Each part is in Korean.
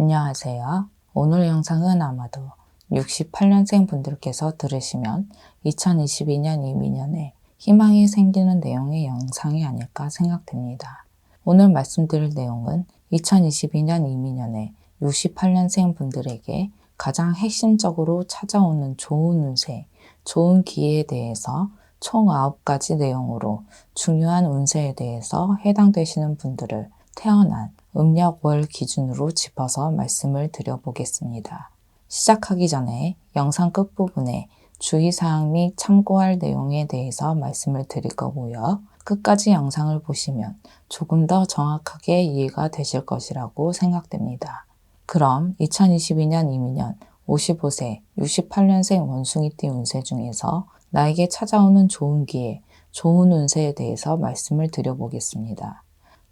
안녕하세요. 오늘 영상은 아마도 68년생 분들께서 들으시면 2022년 이민년에 희망이 생기는 내용의 영상이 아닐까 생각됩니다. 오늘 말씀드릴 내용은 2022년 이민년에 68년생 분들에게 가장 핵심적으로 찾아오는 좋은 운세, 좋은 기회에 대해서 총 9가지 내용으로 중요한 운세에 대해서 해당되시는 분들을 태어난 음력월 기준으로 짚어서 말씀을 드려보겠습니다. 시작하기 전에 영상 끝부분에 주의사항 및 참고할 내용에 대해서 말씀을 드릴 거고요. 끝까지 영상을 보시면 조금 더 정확하게 이해가 되실 것이라고 생각됩니다. 그럼 2022년 이민년 55세 68년생 원숭이띠 운세 중에서 나에게 찾아오는 좋은 기회, 좋은 운세에 대해서 말씀을 드려보겠습니다.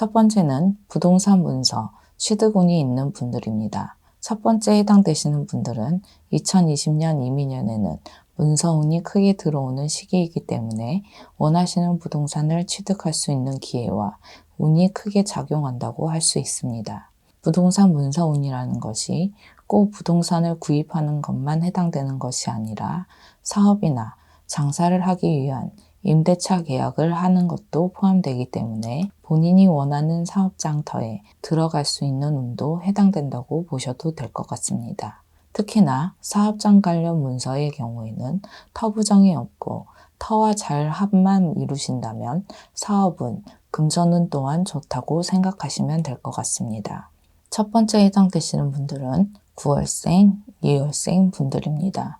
첫 번째는 부동산 문서, 취득운이 있는 분들입니다. 첫 번째 해당되시는 분들은 2020년 이민년에는 문서운이 크게 들어오는 시기이기 때문에 원하시는 부동산을 취득할 수 있는 기회와 운이 크게 작용한다고 할 수 있습니다. 부동산 문서운이라는 것이 꼭 부동산을 구입하는 것만 해당되는 것이 아니라 사업이나 장사를 하기 위한 임대차 계약을 하는 것도 포함되기 때문에 본인이 원하는 사업 장터에 들어갈 수 있는 운도 해당된다고 보셔도 될 것 같습니다. 특히나 사업장 관련 문서의 경우에는 터 부정이 없고 터와 잘 합만 이루신다면 사업은 금전운 또한 좋다고 생각하시면 될 것 같습니다. 첫 번째 해당되시는 분들은 9월생, 2월생 분들입니다.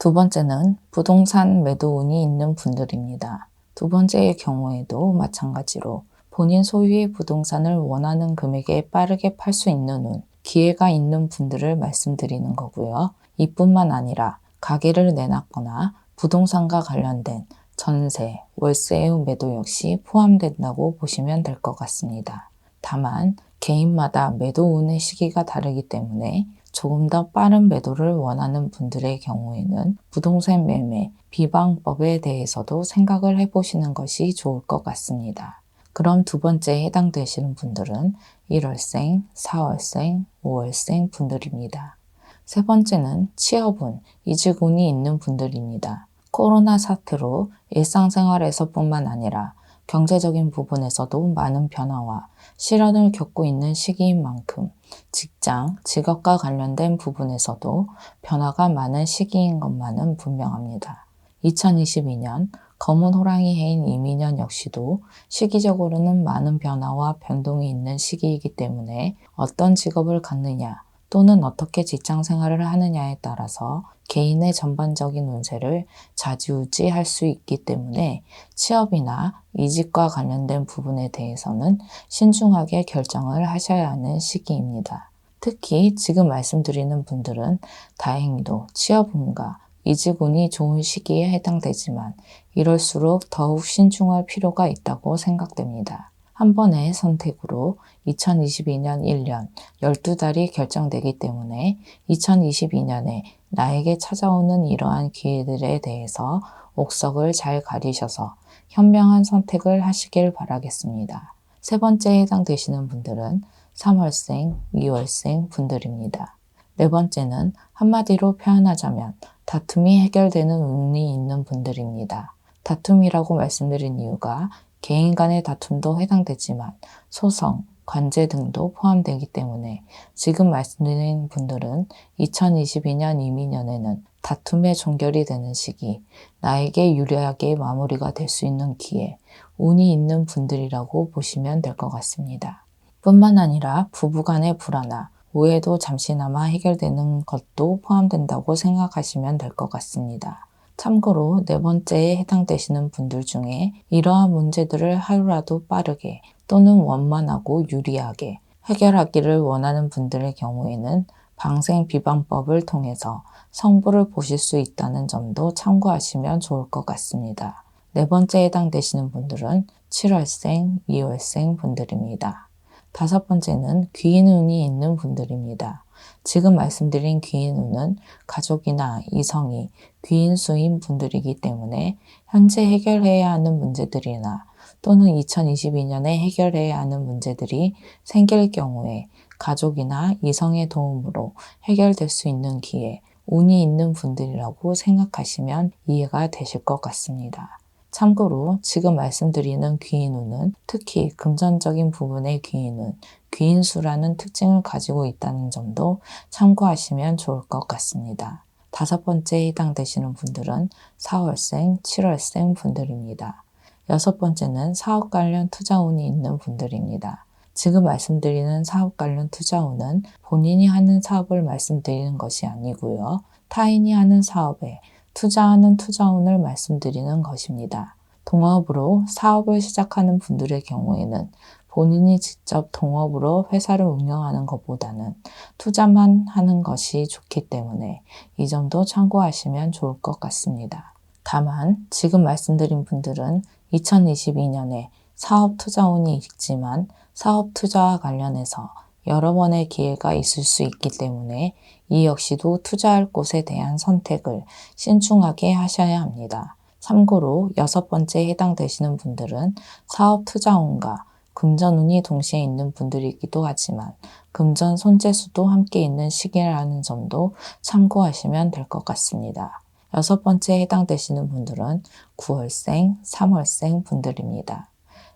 두 번째는 부동산 매도 운이 있는 분들입니다. 두 번째의 경우에도 마찬가지로 본인 소유의 부동산을 원하는 금액에 빠르게 팔 수 있는 운, 기회가 있는 분들을 말씀드리는 거고요. 이뿐만 아니라 가게를 내놨거나 부동산과 관련된 전세, 월세의 매도 역시 포함된다고 보시면 될 것 같습니다. 다만 개인마다 매도 운의 시기가 다르기 때문에 조금 더 빠른 매도를 원하는 분들의 경우에는 부동산 매매 비방법에 대해서도 생각을 해보시는 것이 좋을 것 같습니다. 그럼 두 번째 해당되시는 분들은 1월생, 4월생, 5월생 분들입니다. 세 번째는 취업운, 이직운이 있는 분들입니다. 코로나 사태로 일상생활에서뿐만 아니라 경제적인 부분에서도 많은 변화와 실현을 겪고 있는 시기인 만큼 직장, 직업과 관련된 부분에서도 변화가 많은 시기인 것만은 분명합니다. 2022년 검은 호랑이 해인 이민년 역시도 시기적으로는 많은 변화와 변동이 있는 시기이기 때문에 어떤 직업을 갖느냐 또는 어떻게 직장 생활을 하느냐에 따라서 개인의 전반적인 운세를 좌지우지 할 수 있기 때문에 취업이나 이직과 관련된 부분에 대해서는 신중하게 결정을 하셔야 하는 시기입니다. 특히 지금 말씀드리는 분들은 다행히도 취업운과 이직운이 좋은 시기에 해당되지만 이럴수록 더욱 신중할 필요가 있다고 생각됩니다. 한 번의 선택으로 2022년 1년 12달이 결정되기 때문에 2022년에 나에게 찾아오는 이러한 기회들에 대해서 옥석을 잘 가리셔서 현명한 선택을 하시길 바라겠습니다. 세 번째 해당되시는 분들은 3월생, 2월생 분들입니다. 네 번째는 한마디로 표현하자면 다툼이 해결되는 운이 있는 분들입니다. 다툼이라고 말씀드린 이유가 개인 간의 다툼도 해당되지만 소송, 관제 등도 포함되기 때문에 지금 말씀드린 분들은 2022년 이민년에는 다툼의 종결이 되는 시기, 나에게 유리하게 마무리가 될 수 있는 기회, 운이 있는 분들이라고 보시면 될 것 같습니다. 뿐만 아니라 부부 간의 불화나 오해도 잠시나마 해결되는 것도 포함된다고 생각하시면 될 것 같습니다. 참고로 네 번째에 해당되시는 분들 중에 이러한 문제들을 하루라도 빠르게 또는 원만하고 유리하게 해결하기를 원하는 분들의 경우에는 방생 비방법을 통해서 성부를 보실 수 있다는 점도 참고하시면 좋을 것 같습니다. 네 번째 해당되시는 분들은 7월생, 2월생 분들입니다. 다섯 번째는 귀인운이 있는 분들입니다. 지금 말씀드린 귀인운은 가족이나 이성이 귀인수인 분들이기 때문에 현재 해결해야 하는 문제들이나 또는 2022년에 해결해야 하는 문제들이 생길 경우에 가족이나 이성의 도움으로 해결될 수 있는 기회, 운이 있는 분들이라고 생각하시면 이해가 되실 것 같습니다. 참고로 지금 말씀드리는 귀인운은 특히 금전적인 부분의 귀인운, 귀인수라는 특징을 가지고 있다는 점도 참고하시면 좋을 것 같습니다. 다섯 번째에 해당되시는 분들은 4월생, 7월생 분들입니다. 여섯 번째는 사업 관련 투자운이 있는 분들입니다. 지금 말씀드리는 사업 관련 투자운은 본인이 하는 사업을 말씀드리는 것이 아니고요. 타인이 하는 사업에 투자하는 투자운을 말씀드리는 것입니다. 동업으로 사업을 시작하는 분들의 경우에는 본인이 직접 동업으로 회사를 운영하는 것보다는 투자만 하는 것이 좋기 때문에 이 점도 참고하시면 좋을 것 같습니다. 다만 지금 말씀드린 분들은 2022년에 사업 투자운이 있지만 사업 투자와 관련해서 여러 번의 기회가 있을 수 있기 때문에 이 역시도 투자할 곳에 대한 선택을 신중하게 하셔야 합니다. 참고로 여섯 번째에 해당되시는 분들은 사업 투자운과 금전운이 동시에 있는 분들이기도 하지만 금전 손재수도 함께 있는 시기라는 점도 참고하시면 될 것 같습니다. 여섯 번째에 해당되시는 분들은 9월생, 3월생 분들입니다.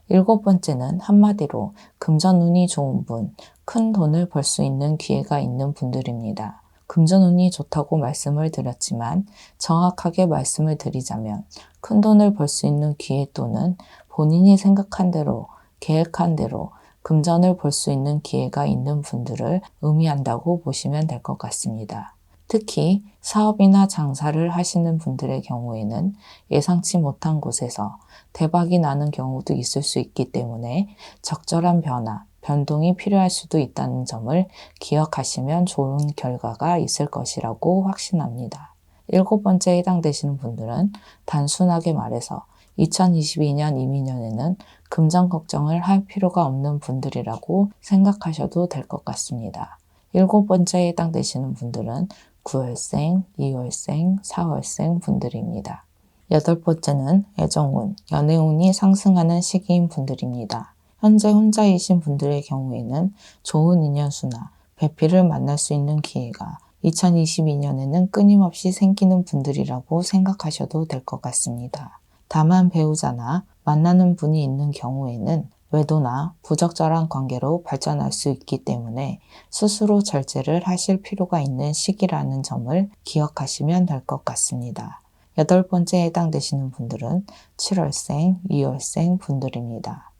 일곱 번째는 한마디로 금전운이 좋은 분, 큰 돈을 벌 수 있는 기회가 있는 분들입니다. 금전운이 좋다고 말씀을 드렸지만 정확하게 말씀을 드리자면 큰 돈을 벌 수 있는 기회 또는 본인이 생각한 대로 계획한 대로 금전을 볼 수 있는 기회가 있는 분들을 의미한다고 보시면 될 것 같습니다. 특히 사업이나 장사를 하시는 분들의 경우에는 예상치 못한 곳에서 대박이 나는 경우도 있을 수 있기 때문에 적절한 변화, 변동이 필요할 수도 있다는 점을 기억하시면 좋은 결과가 있을 것이라고 확신합니다. 일곱 번째 해당되시는 분들은 단순하게 말해서 2022년 이민년에는 금전 걱정을 할 필요가 없는 분들이라고 생각하셔도 될 것 같습니다. 일곱 번째에 해당되시는 분들은 9월생, 2월생, 4월생 분들입니다. 여덟 번째는 애정운, 연애운이 상승하는 시기인 분들입니다. 현재 혼자이신 분들의 경우에는 좋은 인연수나 배필을 만날 수 있는 기회가 2022년에는 끊임없이 생기는 분들이라고 생각하셔도 될 것 같습니다. 다만 배우자나 만나는 분이 있는 경우에는 외도나 부적절한 관계로 발전할 수 있기 때문에 스스로 절제를 하실 필요가 있는 시기라는 점을 기억하시면 될 것 같습니다. 여덟 번째에 해당되시는 분들은 7월생, 2월생 분들입니다.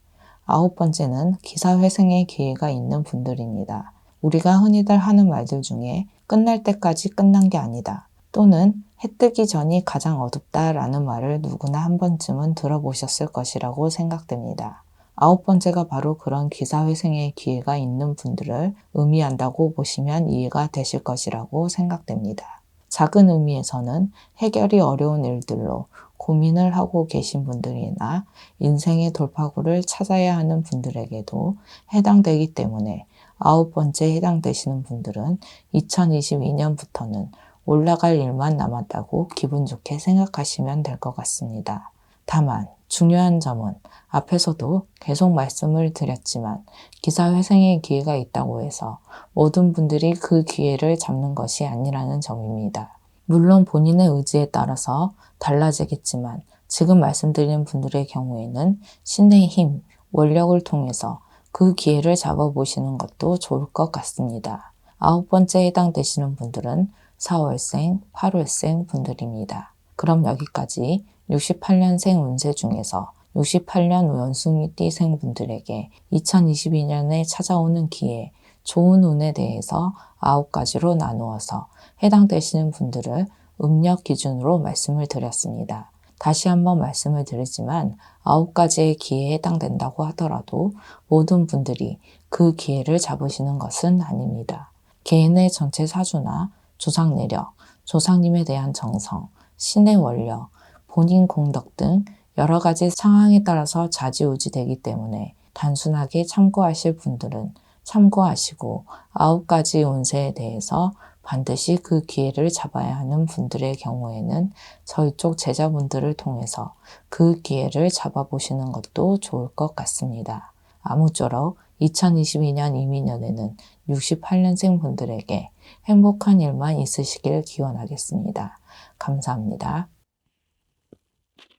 아홉 번째는 기사회생의 기회가 있는 분들입니다. 우리가 흔히들 하는 말들 중에 끝날 때까지 끝난 게 아니다. 또는 해 뜨기 전이 가장 어둡다라는 말을 누구나 한 번쯤은 들어보셨을 것이라고 생각됩니다. 아홉 번째가 바로 그런 기사회생의 기회가 있는 분들을 의미한다고 보시면 이해가 되실 것이라고 생각됩니다. 작은 의미에서는 해결이 어려운 일들로 고민을 하고 계신 분들이나 인생의 돌파구를 찾아야 하는 분들에게도 해당되기 때문에 아홉 번째에 해당되시는 분들은 2022년부터는 올라갈 일만 남았다고 기분 좋게 생각하시면 될 것 같습니다. 다만 중요한 점은 앞에서도 계속 말씀을 드렸지만 기사 회생의 기회가 있다고 해서 모든 분들이 그 기회를 잡는 것이 아니라는 점입니다. 물론 본인의 의지에 따라서 달라지겠지만 지금 말씀드린 분들의 경우에는 신의 힘, 원력을 통해서 그 기회를 잡아보시는 것도 좋을 것 같습니다. 아홉 번째에 해당되시는 분들은 4월생, 8월생 분들입니다. 그럼 여기까지 68년생 운세 중에서 68년 원숭이 띠생 분들에게 2022년에 찾아오는 기회, 좋은 운에 대해서 9가지로 나누어서 해당되시는 분들을 음력 기준으로 말씀을 드렸습니다. 다시 한번 말씀을 드리지만 9가지의 기회에 해당된다고 하더라도 모든 분들이 그 기회를 잡으시는 것은 아닙니다. 개인의 전체 사주나 조상 내력, 조상님에 대한 정성, 신의 원력, 본인 공덕 등 여러 가지 상황에 따라서 좌지우지 되기 때문에 단순하게 참고하실 분들은 참고하시고 아홉 가지 운세에 대해서 반드시 그 기회를 잡아야 하는 분들의 경우에는 저희 쪽 제자분들을 통해서 그 기회를 잡아보시는 것도 좋을 것 같습니다. 아무쪼록 2022년 이민년에는 68년생 분들에게 행복한 일만 있으시길 기원하겠습니다. 감사합니다.